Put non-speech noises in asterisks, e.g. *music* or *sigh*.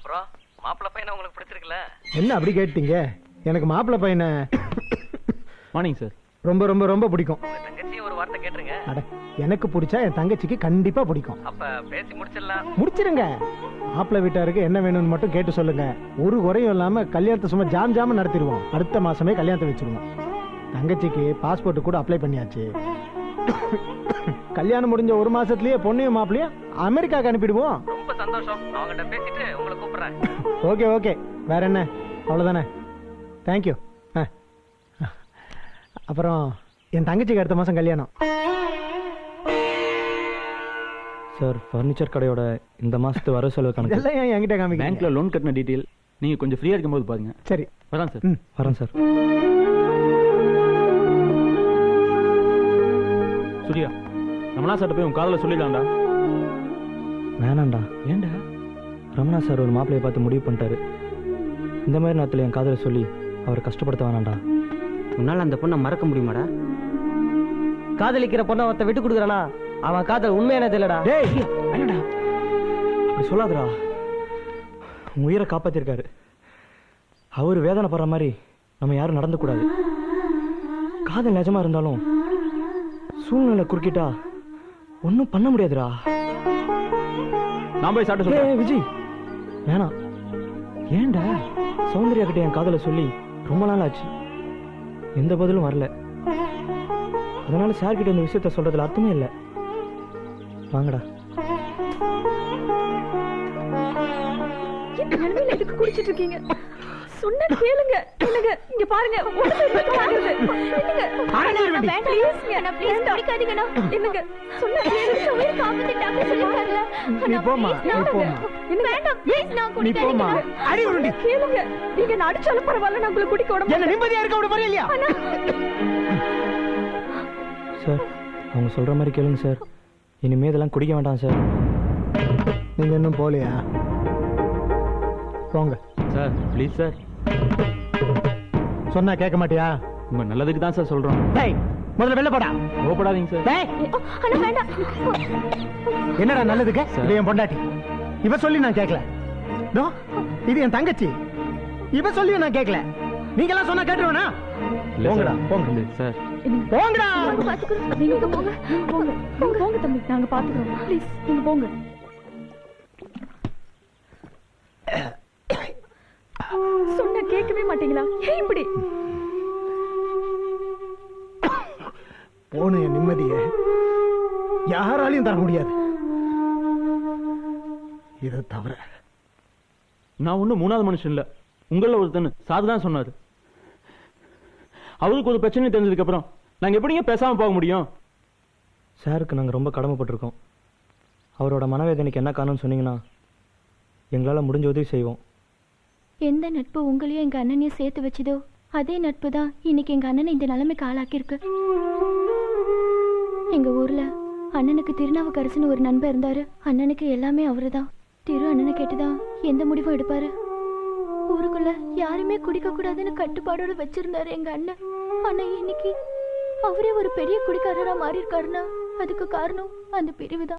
அப்புறம் மாப்பிள்ளை பையனை உங்களுக்கு பிடிச்சிருக்குல்ல? என்ன அப்படி கேட்டீங்க? எனக்கு மாப்பிள்ளை பையனை மார்னிங் சார் ரொம்ப ரொம்ப ரொம்ப பிடிக்கும். உங்க தங்கச்சியும் ஒரு வார்த்தை கேட்டுருங்க. அட எனக்கு பிடிச்சா என் தங்கச்சிக்கு கண்டிப்பா பிடிக்கும். அப்ப பேசி முடிச்சிடலாம். முடிச்சிருங்க. மாப்பிள்ளை வீட்டாருக்கு என்ன வேணும்னு மட்டும் கேட்டு சொல்லுங்க. ஒரு குறையும் இல்லாம கல்யாணத்தை சும்மா ஜாம் ஜாம் நடத்திடுவோம். அடுத்த மாசமே கல்யாணத்தை வச்சிருவோம். தங்கச்சிக்கு பாஸ்போர்ட் கூட அப்ளை பண்ணியாச்சு. கல்யாணம் முடிஞ்ச ஒரு மாசத்துலயே பொண்ணையும் மாப்பிளையும் அமெரிக்காக்கு அனுப்பிடுவோம். ரொம்ப சந்தோஷம். அவங்ககிட்ட பேசிட்டு உங்களை கூப்பிடுறேன். Okay okay. வேற என்ன? அவ்வளோதானே தேங்க்யூ ஆ. அப்புறம் என் தங்கச்சிக்கு அடுத்த மாதம் கல்யாணம். சார் ஃபர்னிச்சர் கடையோட இந்த மாசத்து வர செலவு கணக்கு. இதெல்லாம் ஏன் என்கிட்ட காமிக்க பேங்க்ல லோன் கட்டின டீட்டெயில் நீங்க கொஞ்சம் ஃப்ரீயா இருக்கும்போது பாருங்க. சரி. வரேன் சார் ம். வரேன் சார் சூர்யா ரமணா சார்ட்ட போய் உன் காதல சொல்லிடலாம்டா. வேணாம்டா. ஏன்டா? ரமணா சார் ஒரு மாப்பிளைய பார்த்து முடிவு பண்ணிட்டாரு. இந்த மாதிரி நேரத்தில் என் காதலை சொல்லி அவரை கஷ்டப்படுத்த வேணாம்டா. உன்னால அந்த பொண்ணை மறக்க முடியுமாடா? காதலிக்கிற பொண்ணை ஒருத்த விட்டு கொடுக்குறானா? அவன் காதல் உண்மையானது இல்லடா டேய்! வேணாடா அப்படி சொல்லாதடா. உன் உயிரை காப்பாத்திருக்காரு. அவர் வேதனைப்படுற மாதிரி நம்ம யாரும் நடந்துக்கூடாது காதல் நிஜமா இருந்தாலும் சூழ்நிலை குறுக்கிட்டா ஒன்றும் பண்ண முடியாதுடா. நான் போய் சாப்பிட்டு சொல்றேன். விஜய் வேணாம் ஏன்டா? சௌந்தர்யா கிட்ட என் காதலை சொல்லி ரொம்ப நாள் ஆச்சு. எந்த பதிலும் வரல. அதனால சார் கிட்ட இந்த விஷயத்த சொல்றதுல அர்த்தமே இல்லை. வாங்கடா. குடிச்சிட்டு இருக்கீங்க? சொன்னா கேளுங்க. இங்க பாருங்க. உடம்பு அடிச்சாலும் பரவாயில்ல நான் உங்களை குடிக்க என்ன நிம்மதியா இருக்க விட இல்லையா? சார் அவங்க சொல்ற மாதிரி கேளுங்க சார். இனிமே இதெல்லாம் குடிக்க வேண்டாம் சார். நீங்க இன்னும் போகலையா? போங்க. Sir please sir. சொன்னா கேட்க மாட்டியா? உங்க நல்லதுக்கு தான் சார் சொல்றோம். டேய் முதல்ல வெளில போடா. கோபப்படாதீங்க சார் டேய் அண்ணா வேண்டாம். என்னடா நல்லதுக்கு. இது என் பொண்டாட்டி. இவ சொல்லி நான் கேட்கல இது என் தங்கச்சி. இவ சொல்லி நான் கேட்கல நீங்க எல்லாம் சொன்னா கேட்டுருவேனா? போங்கடா சார். போங்க சார் போங்கடா. நாங்க போங்க. போங்க. போங்க தம்பி. நாங்க பாத்துக்கிறோம். ப்ளீஸ் நீங்க போங்க. *coughs* சொன்னா கேட்கவே மாட்டீங்களா? ஏன் இப்படி? போன என் நிம்மதிய யாராலையும் தர முடியாது. இதை தவிர நான் ஒன்றும் மூணாவது மனுஷன் இல்ல. உங்கள ஒருத்தன் சாது தான் சொன்னாரு. அவருக்கு ஒரு பிரச்சனை தெரிஞ்சதுக்கு அப்புறம் நாங்க எப்படிங்க பேசாம போக முடியும்? சாருக்கு நாங்க ரொம்ப கடமைப்பட்டிருக்கோம். அவரோட மனவேதனைக்கு என்ன காரணம்னு சொன்னீங்கன்னா எங்களால முடிஞ்ச உதவி செய்வோம். எந்த நட்பு உங்களையும் எங்க அண்ணனையும் சேர்த்து வச்சதோ அதே நட்பு தான் இன்னைக்கு எங்க அண்ணனை இந்த நிலைமைக்கு ஆளாக்கியிருக்கு. எங்க ஊர்ல. அண்ணனுக்கு திருநாவுக்கரசுன்னு ஒரு நண்பர் இருந்தாரு. அண்ணனுக்கு எல்லாமே அவருதான். திரு அண்ணனை கேட்டுதான் எந்த முடிவும் எடுப்பாரு? ஊருக்குள்ள யாருமே குடிக்க கூடாதுன்னு கட்டுப்பாடோட வச்சிருந்தாரு எங்க அண்ணன். ஆனா இன்னைக்கு அவரே ஒரு பெரிய குடிக்காரரா மாறி இருக்காருன்னா அதுக்கு காரணம் அந்த பிரிவுதான்.